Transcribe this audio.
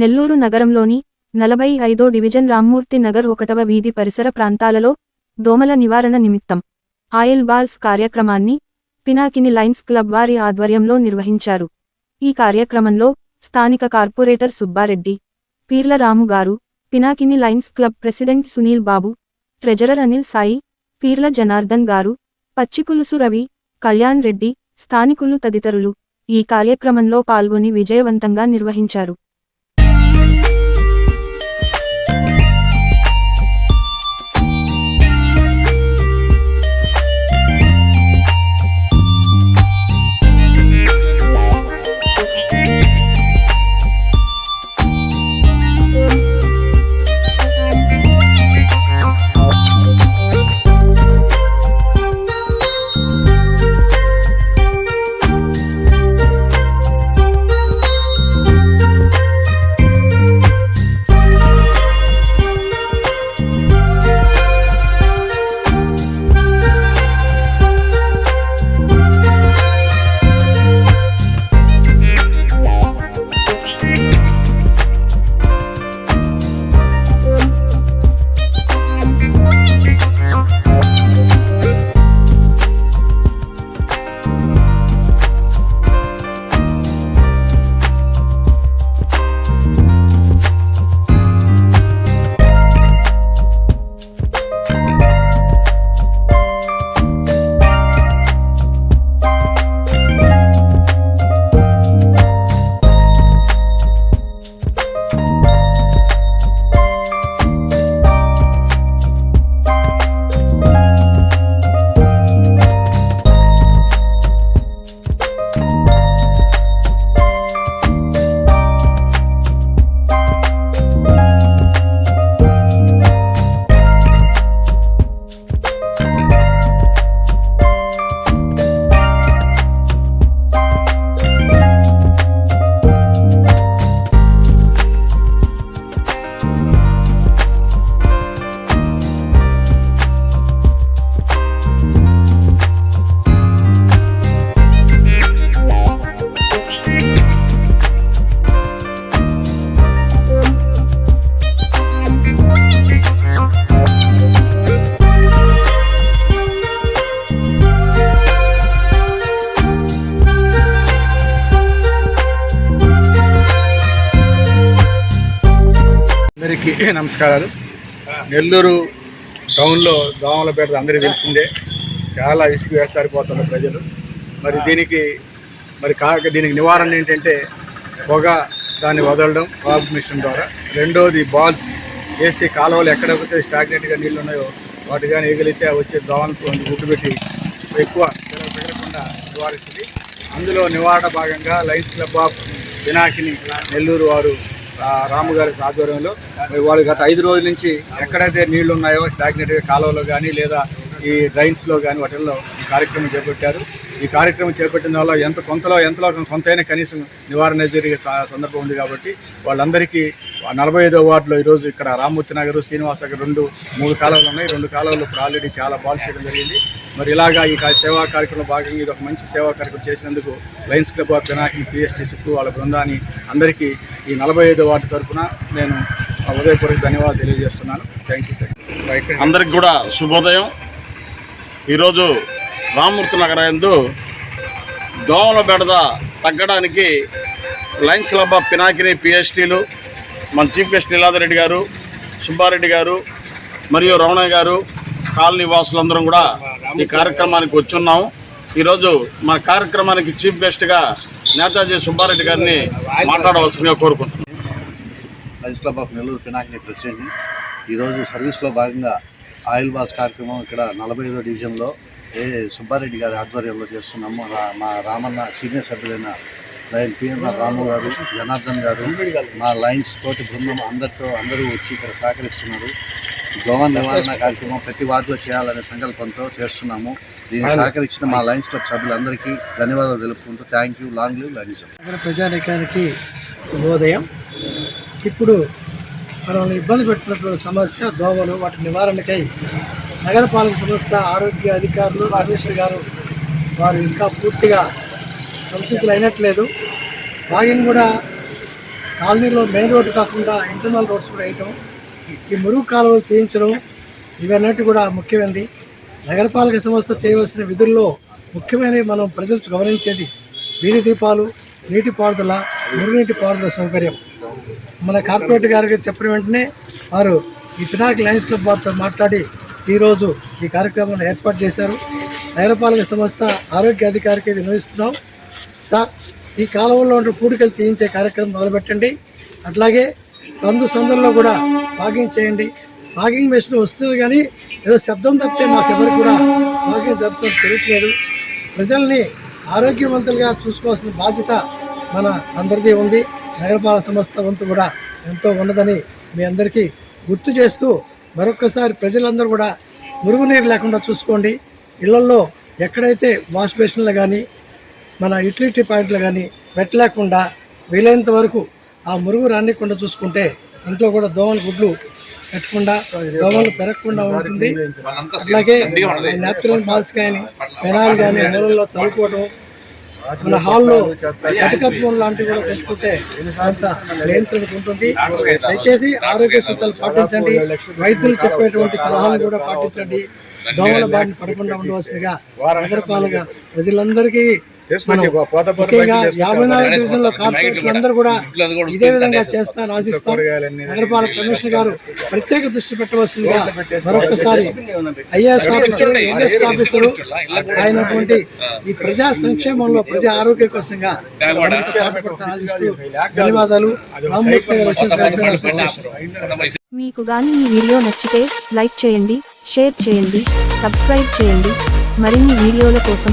నెల్లూరు నగరంలోని నలభై ఐదో డివిజన్ రామ్మూర్తి నగర్ ఒకటవ వీధి పరిసర ప్రాంతాలలో దోమల నివారణ నిమిత్తం ఆయిల్ బాల్స్ కార్యక్రమాన్ని పినాకిని లైన్స్ క్లబ్ వారి ఆధ్వర్యంలో నిర్వహించారు. ఈ కార్యక్రమంలో స్థానిక corporator Subbareddy Peerla Ramu garu Pinakini Lions Club president Sunil Babu treasurer Anil Sai Peerla Janardhan garu పచ్చికులుసు Ravi Kalyan Reddy స్థానికులు తదితరులు ఈ కార్యక్రమంలో పాల్గొని విజయవంతంగా నిర్వహించారు. అందరికీ నమస్కారాలు. నెల్లూరు టౌన్లో దోమల పేట అందరికీ తెలిసిందే చాలా ఇసుకు వేసారిపోతున్నారు ప్రజలు. మరి దీనికి మరి కాక దీనికి నివారణ ఏంటంటే పొగ దాన్ని వదలడం వాప్ మిషన్ ద్వారా. రెండోది బాల్స్ వేస్తే కాలువలు ఎక్కడైతే స్టాగ్నెట్గా నీళ్ళు ఉన్నాయో వాటి కానీ ఎగిలితే వచ్చే దోమలతో గుట్టుపెట్టి ఎక్కువ పెరగకుండా నివారిస్తుంది. అందులో నివారణ భాగంగా Lions Club of Pinakini Nellore వారు రాము గారి ఆధ్వర్యంలో. వాళ్ళు గత ఐదు రోజుల నుంచి ఎక్కడైతే నీళ్ళు ఉన్నాయో స్టాగ్నెట్ కాలువలో కానీ లేదా ఈ డ్రైన్స్లో కానీ వాటిల్లో ఈ కార్యక్రమం చేపట్టారు. ఈ కార్యక్రమం చేపట్టిన వల్ల ఎంత కొంతలో ఎంతలో కొంతైనా కనీసం నివారణ జరిగే సందర్భం ఉంది కాబట్టి వాళ్ళందరికీ నలభై ఐదో వార్డులో ఈరోజు ఇక్కడ రామ్మూర్తి నగర్ శ్రీనివాస రెండు మూడు కాలువలు ఉన్నాయి. రెండు కాలువలు ఇప్పుడు ఆల్రెడీ చాలా బాల్స్ చేయడం జరిగింది. మరి ఇలాగా ఈ సేవా కార్యక్రమం భాగంగా ఇది ఒక మంచి సేవా కార్యక్రమం చేసినందుకు లయన్స్ క్లబ్ ఆఫ్ పినాకిని పిఎస్టీసీకు వాళ్ళ బృందాన్ని అందరికీ ఈ నలభై ఐదో వార్డు తరఫున నేను ఆ ఉదయపూర్వక ధన్యవాదాలు తెలియజేస్తున్నాను. థ్యాంక్ యూ అందరికి కూడా శుభోదయం. ఈరోజు రామ్మూర్తి నగరందు దోమల బెడద తగ్గడానికి లయన్స్ క్లబ్ ఆఫ్ పినాకిని పిఎస్టీలు మన చీఫ్ గెస్ట్ నీలాదర్ రెడ్డి గారు సుబ్బారెడ్డి గారు మరియు రమణయ్య గారు కాలనీ వాసులందరం కూడా ఈ కార్యక్రమానికి వచ్చున్నాము ఈరోజు మన కార్యక్రమానికి చీఫ్ గెస్ట్గా నేతాజీ సుబ్బారెడ్డి గారిని మాట్లాడవలసిందిగా కోరుకుంటున్నాను Lions Club of Nellore Pinakini ప్రెసిడెంట్ని ఈరోజు సర్వీస్లో భాగంగా ఆయిల్ బాస్ కార్యక్రమం ఇక్కడ నలభై ఐదో డివిజన్లో ఏ సుబ్బారెడ్డి గారి ఆధ్వర్యంలో చేస్తున్నాము. మా రామన్న సీనియర్ సభ్యులైన లైన్ పిఎన్ఆర్ రాము గారు జనార్దన్ గారు మా లైన్స్ తోటి బృందం అందరితో అందరూ వచ్చి ఇక్కడ సహకరిస్తున్నారు. దోమ నివారణ కార్యక్రమం ప్రతి వార్డులో చేయాలనే సంకల్పంతో చేస్తున్నాము. దీన్ని సహకరించిన మా లైన్స్ క్లబ్ సభ్యులందరికీ ధన్యవాదాలు తెలుపుకుంటూ thank you long live Lions నగర ప్రజానీకానికి శుభోదయం. ఇప్పుడు మనల్ని ఇబ్బంది పెట్టినటువంటి సమస్య దోమలు వాటి నివారణకై నగరపాలక సంస్థ ఆరోగ్య అధికారులు రాజేశ్వర్ గారు వారు ఇంకా పూర్తిగా సంసిద్ధులు అయినట్లేదు ఫాగింగ్ కూడా కాలనీలో మెయిన్ రోడ్డు కాకుండా ఇంటర్నల్ రోడ్స్ కూడా వేయటం ఈ మురుగు కాలువలు తీయించడం ఇవన్నీ కూడా ముఖ్యమైనది. నగరపాలక సంస్థ చేయవలసిన విధుల్లో ముఖ్యమైనవి మనం ప్రజలు గమనించేది వీధి దీపాలు నీటిపారుదల మురుగునీటి పారుదల సౌకర్యం. మన కార్పొరేటర్ గారికి చెప్పిన వెంటనే వారు ఈ పినాక్ లయన్స్ క్లబ్ వారితో మాట్లాడి ఈరోజు ఈ కార్యక్రమాన్ని ఏర్పాటు చేశారు. నగరపాలక సంస్థ ఆరోగ్య అధికారికి వినియోగిస్తున్నాం సార్ ఈ కాలువల్లో ఉండే పూడికలు తీయించే కార్యక్రమం మొదలుపెట్టండి. అట్లాగే సందు సందుల్లో కూడా ఫాగింగ్ చేయండి. ఫాగింగ్ మెషిన్ వస్తుంది కానీ ఏదో శబ్దం తప్పితే మాకెవరు కూడా ఫాగింగ్ జరుపుకొని తెలియట్లేదు. ప్రజల్ని ఆరోగ్యవంతులుగా చూసుకోవాల్సిన బాధ్యత మన అందరిది ఉంది. నగరపాలక సంస్థ వంతు కూడా ఎంతో ఉన్నదని మీ అందరికీ గుర్తు చేస్తూ మరొకసారి ప్రజలందరూ కూడా మురుగునీరు లేకుండా చూసుకోండి. ఇళ్ళలో ఎక్కడైతే వాష్ బేసిన్లు కానీ మన యూటిలిటీ పాయింట్లు కానీ పెట్టలేకుండా వీలైనంత వరకు ఆ మురుగు రానికుండా చూసుకుంటే ఇంట్లో కూడా దోమలు గుడ్లు పెట్టకుండా దోమలు పెరగకుండా ఉంటుంది. అట్లాగే న్యాచురల్ మాస్క్ కానీ పెనాలు కానీ మూలల్లో చదువుకోవడం మన హాల్లో కటకత్వం లాంటివి కూడా పెట్టుకుంటే కొంత నియంత్రణకు ఉంటుంది. దయచేసి ఆరోగ్య సూత్రాలు పాటించండి. వైద్యులు చెప్పేటువంటి సలహాలు కూడా పాటించండి. దోమల బారిన పడకుండా ఉండవలసిందిగా నగరపాలక ప్రజలందరికీ ముఖ్యంగా యాభై నాలుగు డివిజన్లో కార్పొరేటర్లు అందరూ కూడా ఇదే విధంగా చేస్తాను ఆశిస్తాం నగరపాలక కమిషనర్ గారు ప్రత్యేక దృష్టి పెట్టవలసిందిగా మరొకసారి ఐఏఎస్ ఆఫీసర్ ఎన్ఎస్ ఆఫీసర్ అయినటువంటి ఈ ప్రజా సంక్షేమంలో ప్రజా ఆరోగ్య కోసంగా ఆశిస్తూ ధన్యవాదాలు మీకు గాని ఈ వీడియో నచ్చితే లైక్ చేయండి షేర్ చేయండి సబ్స్క్రైబ్ చేయండి మరిన్ని వీడియోల కోసం